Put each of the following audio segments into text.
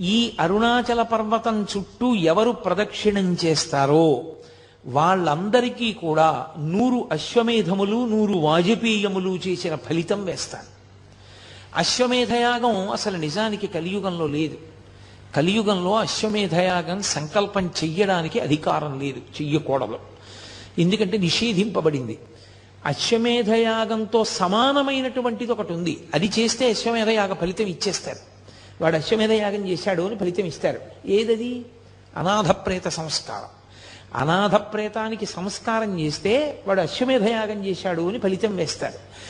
ఈ అరుణాచల పర్వతం చుట్టూ ఎవరు ప్రదక్షిణం చేస్తారో వాళ్ళందరికీ కూడా నూరు అశ్వమేధములు నూరు వాజపేయములు చేసిన ఫలితం వేస్తాను. అశ్వమేధయాగం అసలు నిజానికి కలియుగంలో లేదు. కలియుగంలో అశ్వమేధయాగం సంకల్పం చెయ్యడానికి అధికారం లేదు చెయ్యకూడదు. ఎందుకంటే నిషేధింపబడింది. అశ్వమేధయాగంతో సమానమైనటువంటిది ఒకటి ఉంది. అది చేస్తే అశ్వమేధయాగ ఫలితం ఇచ్చేస్తారు. వాడు అశ్వమేధయాగం చేశాడు అని ఫలితం ఇస్తారు. ఏదది? అనాథప్రేత సంస్కారం. అనాథప్రేతానికి సంస్కారం చేస్తే వాడు అశ్వమేధయాగం చేశాడు అని ఫలితం వేస్తారు.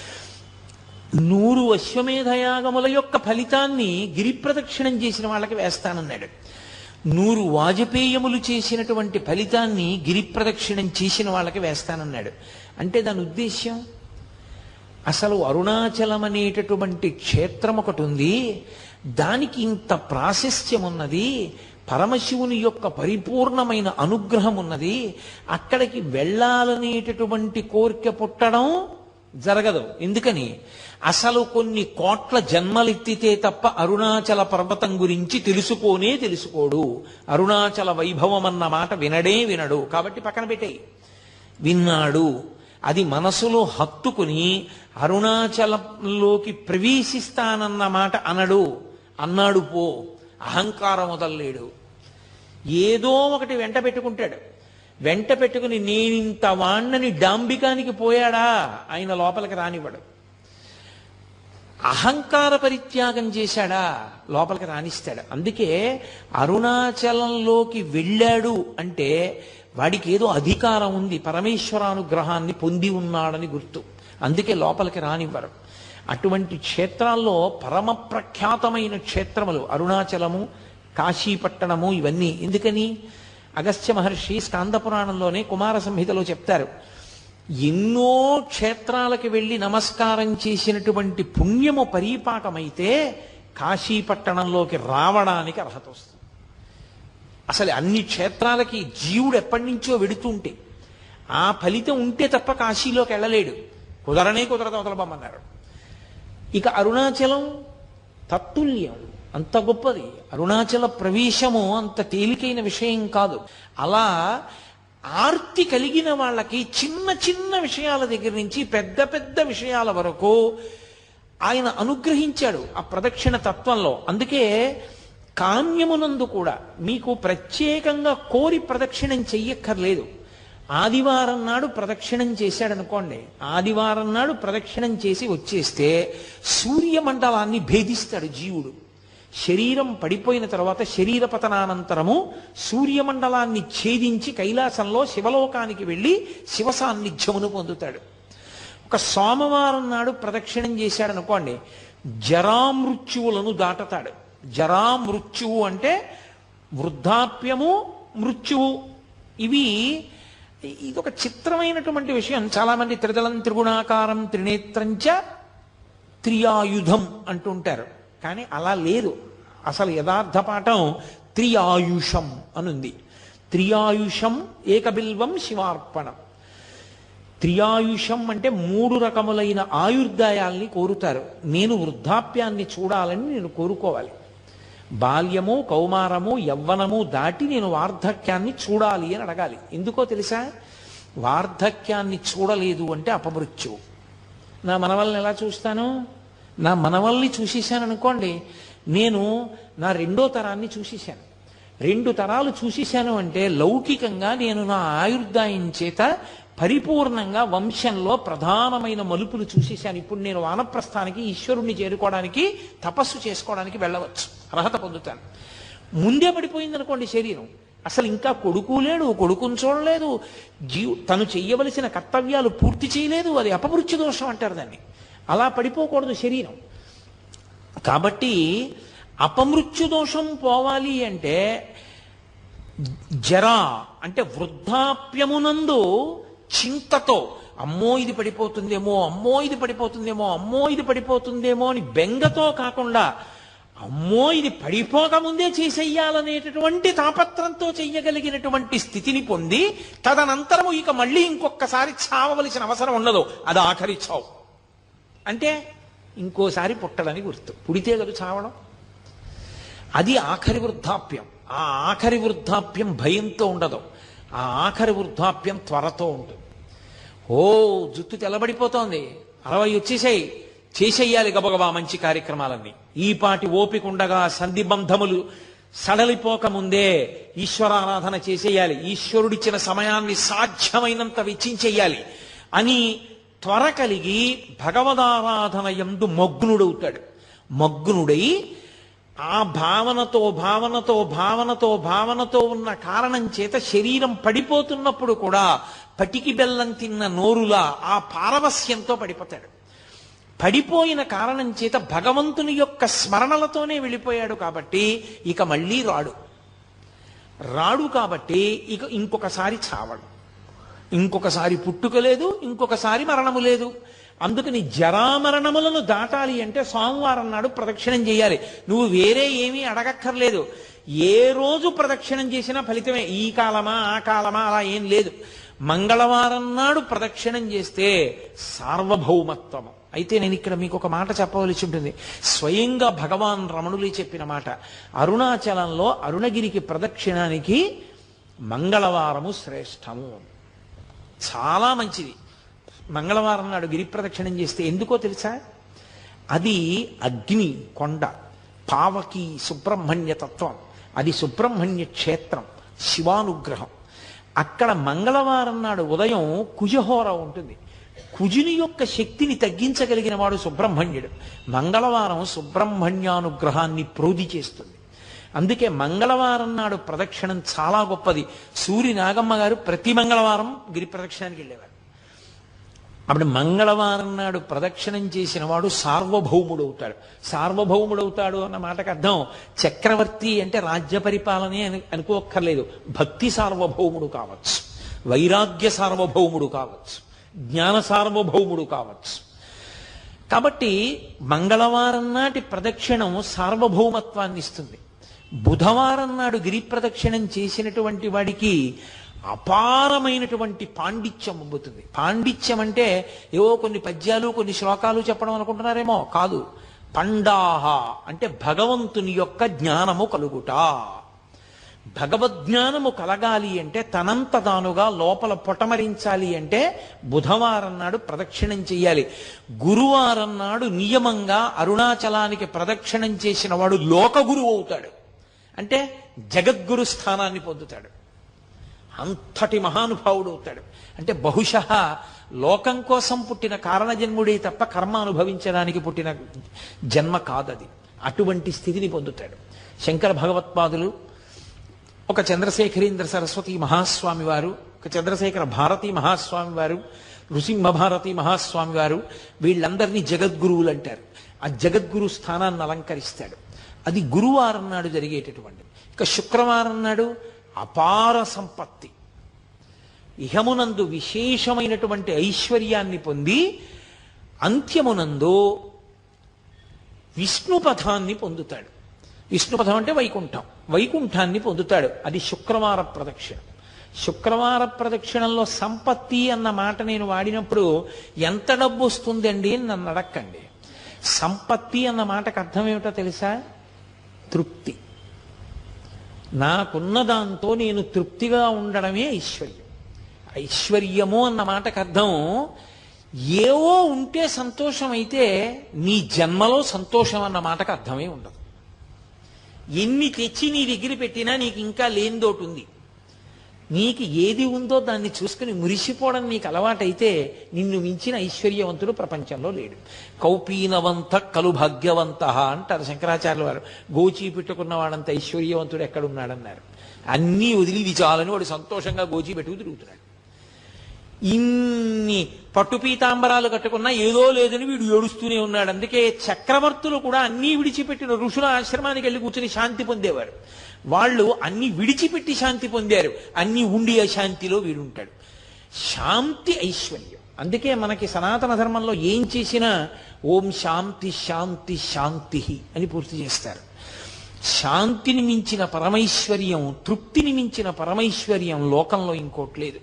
నూరు అశ్వమేధయాగముల యొక్క ఫలితాన్ని గిరిప్రదక్షిణం చేసిన వాళ్ళకి వేస్తానన్నాడు. నూరు వాజపేయములు చేసినటువంటి ఫలితాన్ని గిరిప్రదక్షిణం చేసిన వాళ్ళకి వేస్తానన్నాడు. అంటే దాని ఉద్దేశ్యం? అసలు అరుణాచలం అనేటటువంటి క్షేత్రం ఒకటి ఉంది. దానికి ఇంత ప్రాశస్త్యం ఉన్నది పరమశివుని యొక్క పరిపూర్ణమైన అనుగ్రహం ఉన్నది అక్కడికి వెళ్ళాలనేటటువంటి కోరిక పుట్టడం జరగదు. ఎందుకని? అసలు కొన్ని కోట్ల జన్మలెత్తితే తప్ప అరుణాచల పర్వతం గురించి తెలుసుకోనే తెలుసుకోడు. అరుణాచల వైభవం అన్న మాట వినడే వినడు. కాబట్టి పక్కన పెట్టేయి. విన్నాడు. అది మనసులో హత్తుకుని అరుణాచలంలోకి ప్రవేశిస్తానన్న మాట అనడు. అన్నాడు పో అహంకారం వదలలేడు. ఏదో ఒకటి వెంట పెట్టుకుంటాడు. వెంట పెట్టుకుని నేనింత వాణ్ణని డాంబికానికి పోయాడా? ఆయన లోపలికి రానివ్వడు. అహంకార పరిత్యాగం చేశాడా? లోపలికి రాణిస్తాడు అందుకే అరుణాచలంలోకి వెళ్ళాడు అంటే వాడికి ఏదో అధికారం ఉంది. పరమేశ్వరానుగ్రహాన్ని పొంది ఉన్నాడని గుర్తు. అందుకే లోపలికి రానివ్వరు. అటువంటి క్షేత్రాల్లో పరమ ప్రఖ్యాతమైన క్షేత్రములు అరుణాచలము కాశీపట్టణము ఇవన్నీ. ఎందుకని? అగస్త్య మహర్షి స్కాంద పురాణంలోనే కుమార సంహితలో చెప్తారు ఎన్నో క్షేత్రాలకు వెళ్ళి నమస్కారం చేసినటువంటి పుణ్యము పరీపాకమైతే కాశీపట్టణంలోకి రావడానికి అర్హత వస్తుంది. అసలు అన్ని క్షేత్రాలకి జీవుడు ఎప్పటి నుంచో వెడుతుంటే ఆ ఫలితం ఉంటే తప్ప కాశీలోకి వెళ్ళలేడు. కుదరనే కుదరదు అవతలబమ్మన్నారు ఇక అరుణాచలం తత్తుల్యం. అంత గొప్పది. అరుణాచల ప్రవేశము అంత తేలికైన విషయం కాదు. అలా ఆర్తి కలిగిన వాళ్ళకి చిన్న చిన్న విషయాల దగ్గర నుంచి పెద్ద పెద్ద విషయాల వరకు ఆయన అనుగ్రహించాడు ఆ ప్రదక్షిణ తత్వంలో. అందుకే కామ్యమునందు కూడా మీకు ప్రత్యేకంగా కోరి ప్రదక్షిణం చెయ్యక్కర్లేదు. ఆదివారం నాడు ప్రదక్షిణం చేశాడనుకోండి ఆదివారం నాడు ప్రదక్షిణం చేసి వచ్చేస్తే సూర్యమండలాన్ని భేదిస్తాడు జీవుడు. శరీరం పడిపోయిన తర్వాత శరీర పతనానంతరము సూర్యమండలాన్ని ఛేదించి కైలాసంలో శివలోకానికి వెళ్ళి శివ సాన్నిధ్యమును పొందుతాడు. ఒక సోమవారం నాడు ప్రదక్షిణం చేశాడనుకోండి జరామృత్యువులను దాటతాడు. జరామృత్యువు అంటే వృద్ధాప్యము మృత్యువు. ఇవి ఇది ఒక చిత్రమైనటువంటి విషయం. చాలామంది త్రిదలం త్రిగుణాకారం త్రినేత్రంచ త్రియాయుధం అంటుంటారు కానీ అలా లేదు. అసలు యథార్థ పాఠం త్రియాయుషం అనుంది. త్రియాయుషం ఏకబిల్వం శివార్పణం. త్రియాయుషం అంటే మూడు రకములైన ఆయుర్దాయాల్ని కోరుతారు. నేను వృద్ధాప్యాన్ని చూడాలని నేను కోరుకోవాలి. బాల్యము కౌమారము యవ్వనము దాటి నేను వార్ధక్యాన్ని చూడాలి అని అడగాలి. ఎందుకో తెలుసా? వార్ధక్యాన్ని చూడలేదు అంటే అపమృత్యు. నా మనవల్ని ఎలా చూస్తాను? నా మనవల్ని చూసేశాను అనుకోండి నేను నా రెండో తరాన్ని చూసేశాను. రెండు తరాలు చూసేశాను అంటే లౌకికంగా నేను నా ఆయుర్దాయం చేత పరిపూర్ణంగా వంశంలో ప్రధానమైన మలుపులు చూసేశాను. ఇప్పుడు నేను వానప్రస్థానికి ఈశ్వరుణ్ణి చేరుకోవడానికి తపస్సు చేసుకోవడానికి వెళ్ళవచ్చు. అర్హత పొందుతాను. ముందే పడిపోయింది అనుకోండి శరీరం. అసలు ఇంకా కొడుకు లేడు కొడుకును చూడలేదు. జీవు తను చెయ్యవలసిన కర్తవ్యాలు పూర్తి చేయలేదు. అది అపమృత్యు దోషం అంటారు దాన్ని. అలా పడిపోకూడదు శరీరం. కాబట్టి అపమృత్యు దోషం పోవాలి అంటే జరా అంటే వృద్ధాప్యమునందు చింతతో అమ్మో ఇది పడిపోతుందేమో అమ్మో ఇది పడిపోతుందేమో అమ్మో ఇది పడిపోతుందేమో అని బెంగతో కాకుండా అమ్మో ఇది పడిపోకముందే చేసేయాలనేటటువంటి తాపత్రంతో చెయ్యగలిగినటువంటి స్థితిని పొంది తదనంతరము ఇక మళ్ళీ ఇంకొకసారి చావవలసిన అవసరం ఉండదు అది ఆఖరి చావు. అంటే ఇంకోసారి పుట్టడని గుర్తు. పుడితే కదా చావడం? అది ఆఖరి వృద్ధాప్యం. ఆ ఆఖరి వృద్ధాప్యం భయంతో ఉండదు. ఆ ఆఖరి వృద్ధాప్యం త్వరతో ఉంటుంది ఓ జుట్టు తెల్లబడిపోతోంది. అరవై వచ్చేసాయి. చేసేయాలి గబగబా మంచి కార్యక్రమాలన్నీ. ఈ పాటి ఓపికండగా సంధిబంధములు సడలిపోక ముందే ఈశ్వరారాధన చేసేయాలి. ఈశ్వరుడిచ్చిన సమయాన్ని సాధ్యమైనంత వెచ్చించేయాలి. అని త్వర కలిగి భగవదారాధన ఎందు మగ్నుడవుతాడు. మగ్నుడై ఆ భావనతో భావనతో భావనతో భావనతో ఉన్న కారణం చేత శరీరం పడిపోతున్నప్పుడు కూడా పటికి బెల్లం తిన్న నోరులా ఆ పారవస్యంతో పడిపోతాడు. పడిపోయిన కారణం చేత భగవంతుని యొక్క స్మరణలతోనే వెళ్ళిపోయాడు కాబట్టి ఇక మళ్ళీ రాడు. రాడు కాబట్టి ఇక ఇంకొకసారి చావడు. ఇంకొకసారి పుట్టుక లేదు ఇంకొకసారి మరణము లేదు. అందుకని జరామరణములను దాటాలి అంటే సోమవారం నాడు ప్రదక్షిణం చేయాలి. నువ్వు వేరే ఏమీ అడగక్కర్లేదు. ఏ రోజు ప్రదక్షిణం చేసినా ఫలితమే. ఈ కాలమా ఆ కాలమా అలా ఏం లేదు. మంగళవారం నాడు ప్రదక్షిణం చేస్తే సార్వభౌమత్వము. అయితే నేను ఇక్కడ మీకు ఒక మాట చెప్పవలసి ఉంటుంది. స్వయంగా భగవాన్ రమణులే చెప్పిన మాట. అరుణాచలంలో అరుణగిరికి ప్రదక్షిణానికి మంగళవారము శ్రేష్టము. చాలా మంచిది. మంగళవారం నాడు గిరి ప్రదక్షిణం చేస్తే ఎందుకో తెలుసా? అది అగ్ని కొండ పావకి సుబ్రహ్మణ్య తత్వం. అది సుబ్రహ్మణ్య క్షేత్రం శివానుగ్రహం. అక్కడ మంగళవారం నాడు ఉదయం కుజహోర ఉంటుంది. కుజుని యొక్క శక్తిని తగ్గించగలిగిన వాడు సుబ్రహ్మణ్యుడు. మంగళవారం సుబ్రహ్మణ్యానుగ్రహాన్ని ప్రోధి చేస్తుంది. అందుకే మంగళవారం నాడు ప్రదక్షిణం చాలా గొప్పది. సూరి నాగమ్మ గారు ప్రతి మంగళవారం గిరి ప్రదక్షిణానికి వెళ్ళేవారు. అప్పుడు మంగళవారం నాడు ప్రదక్షిణం చేసిన వాడు సార్వభౌముడవుతాడు. సార్వభౌముడవుతాడు సార్వభౌముడు అవుతాడు అన్న మాటకు అర్థం చక్రవర్తి అంటే రాజ్య పరిపాలనే అని అనుకోక్కర్లేదు. భక్తి సార్వభౌముడు కావచ్చు. వైరాగ్య సార్వభౌముడు కావచ్చు. జ్ఞాన సార్వభౌముడు కావచ్చు. కాబట్టి మంగళవారం నాటి ప్రదక్షిణం సార్వభౌమత్వాన్ని ఇస్తుంది. బుధవారం నాడు గిరి ప్రదక్షిణం చేసినటువంటి వాడికి అపారమైనటువంటి పాండిత్యం అమ్ముతుంది పాండిత్యం అంటే ఏవో కొన్ని పద్యాలు కొన్ని శ్లోకాలు చెప్పడం అనుకుంటున్నారేమో? కాదు. పండాహ అంటే భగవంతుని యొక్క జ్ఞానము కలుగుట. భగవద్జ్ఞానము కలగాలి అంటే తనంత తానుగా లోపల పొటమరించాలి అంటే బుధవారం నాడు ప్రదక్షిణం చెయ్యాలి. గురువారం నాడు నియమంగా అరుణాచలానికి ప్రదక్షిణం చేసిన వాడు లోకగురువు అవుతాడు. అంటే జగద్గురు స్థానాన్ని పొందుతాడు. అంతటి మహానుభావుడు అవుతాడు. అంటే బహుశ లోకం కోసం పుట్టిన కారణజన్ముడే తప్ప కర్మ అనుభవించడానికి పుట్టిన జన్మ కాదది. అటువంటి స్థితిని పొందుతాడు. శంకర భగవత్పాదులు ఒక చంద్రశేఖరేంద్ర సరస్వతి మహాస్వామి వారు ఒక చంద్రశేఖర భారతి మహాస్వామి వారు నృసింహభారతి మహాస్వామి వారు వీళ్ళందరినీ జగద్గురువులు అంటారు. ఆ జగద్గురు స్థానాన్ని అలంకరిస్తాడు. అది గురువారం నాడు జరిగేటటువంటి ఇక శుక్రవారం నాడు అపార సంపత్తి. ఇహమునందు విశేషమైనటువంటి ఐశ్వర్యాన్ని పొంది అంత్యమునందు విష్ణుపథాన్ని పొందుతాడు. విష్ణుపథం అంటే వైకుంఠం. వైకుంఠాన్ని పొందుతాడు. అది శుక్రవార ప్రదక్షిణ. శుక్రవార ప్రదక్షిణంలో సంపత్తి అన్న మాట నేను వాడినప్పుడు ఎంత డబ్బు వస్తుందండి అని నన్ను అడక్కండి. సంపత్తి అన్న మాటకు అర్థం ఏమిటో తెలుసా? తృప్తి. నాకున్న దాంతో నేను తృప్తిగా ఉండడమే ఐశ్వర్యం. ఐశ్వర్యము అన్న మాటకు అర్థం ఏవో ఉంటే సంతోషం అయితే నీ జన్మలో సంతోషం అన్న మాటకు అర్థమే ఉండదు. ఎన్ని తెచ్చి నీ దగ్గర పెట్టినా నీకు ఇంకా లేనిదోటి ఉంది నీకు ఏది ఉందో దాన్ని చూసుకుని మురిసిపోవడం నీకు అలవాటైతే నిన్ను మించిన ఐశ్వర్యవంతుడు ప్రపంచంలో లేడు. కౌపీనవంత కలు భాగ్యవంత అంటారు శంకరాచార్యుల వారు. గోచి పెట్టుకున్న వాడంత ఐశ్వర్యవంతుడు ఎక్కడున్నాడన్నారు. అన్నీ వదిలి ఇది చాలని వాడు సంతోషంగా గోచి పెట్టుకు తిరుగుతున్నాడు. ఇన్ని పట్టు పీతాంబరాలు కట్టుకున్నా ఏదో లేదని వీడు ఏడుస్తూనే ఉన్నాడు. అందుకే చక్రవర్తులు కూడా అన్నీ విడిచిపెట్టిన ఋషుల ఆశ్రమానికి వెళ్ళి కూర్చుని శాంతి పొందేవారు. వాళ్ళు అన్ని విడిచిపెట్టి శాంతి పొందారు. అన్ని ఉండి అశాంతిలో వీడుంటాడు. శాంతి ఐశ్వర్యం. అందుకే మనకి సనాతన ధర్మంలో ఏం చేసినా ఓం శాంతి శాంతి శాంతి అని పూర్తి చేస్తారు. శాంతిని మించిన పరమైశ్వర్యం తృప్తిని మించిన పరమైశ్వర్యం లోకంలో ఇంకోటి లేదు.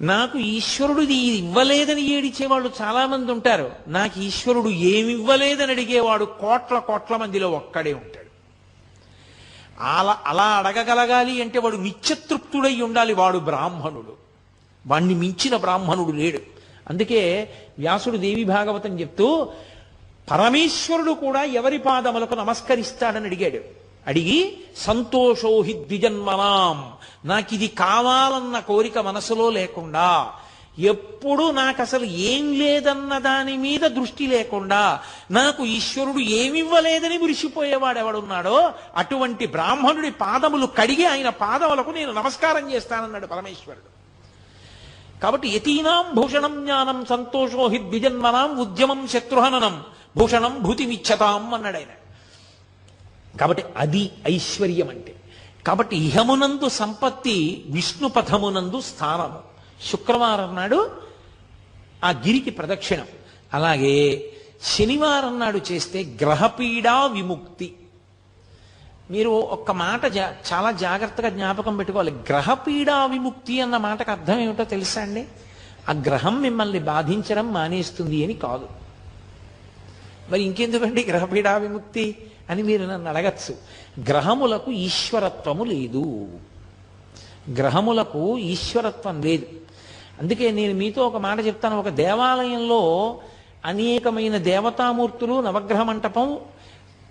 నాకు ఈశ్వరుడు ఇది ఇవ్వలేదని ఏడిచేవాళ్ళు చాలా మంది ఉంటారు. నాకు ఈశ్వరుడు ఏమి ఇవ్వలేదని అడిగేవాడు కోట్ల కోట్ల మందిలో ఒక్కడే ఉంటాడు. అలా అలా అడగగలగాలి అంటే వాడు నిత్యతృప్తుడై ఉండాలి వాడు బ్రాహ్మణుడు. వాణ్ణి మించిన బ్రాహ్మణుడు లేడు. అందుకే వ్యాసుడు దేవి భాగవతం చెప్తూ పరమేశ్వరుడు కూడా ఎవరి పాదములకు నమస్కరిస్తాడని అడిగాడు. అడిగి సంతోషోహి ద్విజన్మనాం. నాకిది కావాలన్న కోరిక మనసులో లేకుండా ఎప్పుడు నాకు అసలు ఏం లేదన్న దాని మీద దృష్టి లేకుండా నాకు ఈశ్వరుడు ఏమివ్వలేదని మురిసిపోయేవాడు ఎవడున్నాడో అటువంటి బ్రాహ్మణుడి పాదములు కడిగి ఆయన పాదములకు నేను నమస్కారం చేస్తానన్నాడు పరమేశ్వరుడు. కాబట్టి యతీనాం భూషణం జ్ఞానం సంతోషో హి ద్విజన్మనాం ఉద్యమం శత్రుహననం భూషణం భూతిమిచ్చతాం అన్నాడు ఆయన. కాబట్టి అది ఐశ్వర్యం అంటే కాబట్టి ఇహమునందు సంపత్తి విష్ణు పథమునందు స్థానము. శుక్రవారం నాడు ఆ గిరికి ప్రదక్షిణం. అలాగే శనివారం నాడు చేస్తే గ్రహపీడా విముక్తి. మీరు ఒక్క మాట జా చాలా జాగ్రత్తగా జ్ఞాపకం పెట్టుకోవాలి. గ్రహపీడా విముక్తి అన్న మాటకు అర్థం ఏమిటో తెలుసా అండి? ఆ గ్రహం మిమ్మల్ని బాధించడం మానేస్తుంది అని కాదు. మరి ఇంకెందుకండి గ్రహపీడా విముక్తి అని మీరు నన్ను అడగచ్చు. గ్రహములకు ఈశ్వరత్వము లేదు. గ్రహములకు ఈశ్వరత్వం లేదు. అందుకే నేను మీతో ఒక మాట చెప్తాను. ఒక దేవాలయంలో అనేకమైన దేవతామూర్తులు నవగ్రహ మంటపం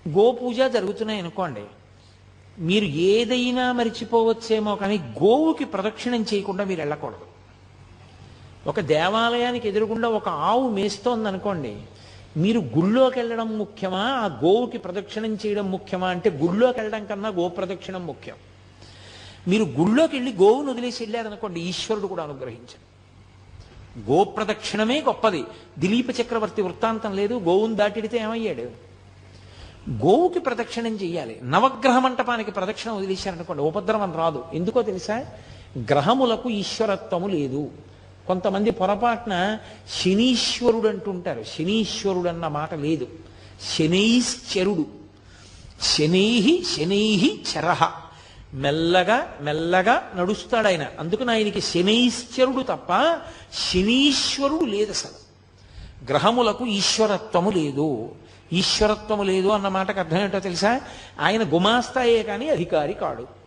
గోపూజ జరుగుతున్నాయి అనుకోండి. మీరు ఏదైనా మరిచిపోవచ్చేమో కానీ గోవుకి ప్రదక్షిణం చేయకుండా మీరు వెళ్ళకూడదు. ఒక దేవాలయానికి ఎదురుగుండా ఒక ఆవు మేస్తోంది అనుకోండి మీరు గుళ్ళోకి వెళ్ళడం ముఖ్యమా? ఆ గోవుకి ప్రదక్షిణం చేయడం ముఖ్యమా? అంటే గుళ్ళోకి వెళ్ళడం కన్నా గో ప్రదక్షిణం ముఖ్యం. మీరు గుళ్ళోకి వెళ్ళి గోవును వదిలేసి వెళ్ళారనుకోండి ఈశ్వరుడు కూడా అనుగ్రహించండి. గోప్రదక్షిణమే గొప్పది. దిలీప చక్రవర్తి వృత్తాంతం లేదు గోవును దాటిడితే ఏమయ్యాడు? గోవుకి ప్రదక్షిణం చెయ్యాలి. నవగ్రహ మంటపానికి ప్రదక్షిణ వదిలేశారనుకోండి ఉపద్రవం రాదు. ఎందుకో తెలుసా? గ్రహములకు ఈశ్వరత్వము లేదు. కొంతమంది పొరపాటున శనీశ్వరుడు అంటుంటారు శనీశ్వరుడు అన్న మాట లేదు. శనైశ్చరుడు. శనై శనై చరహ మెల్లగా మెల్లగా నడుస్తాడు ఆయన అందుకని ఆయనకి శనైశ్చరుడు తప్ప శనీశ్వరుడు లేదు అసలు. గ్రహములకు ఈశ్వరత్వము లేదు. ఈశ్వరత్వము లేదు అన్న మాటకు అర్థం ఏంటో తెలుసా? ఆయన గుమాస్తాయే కానీ అధికారి కాడు.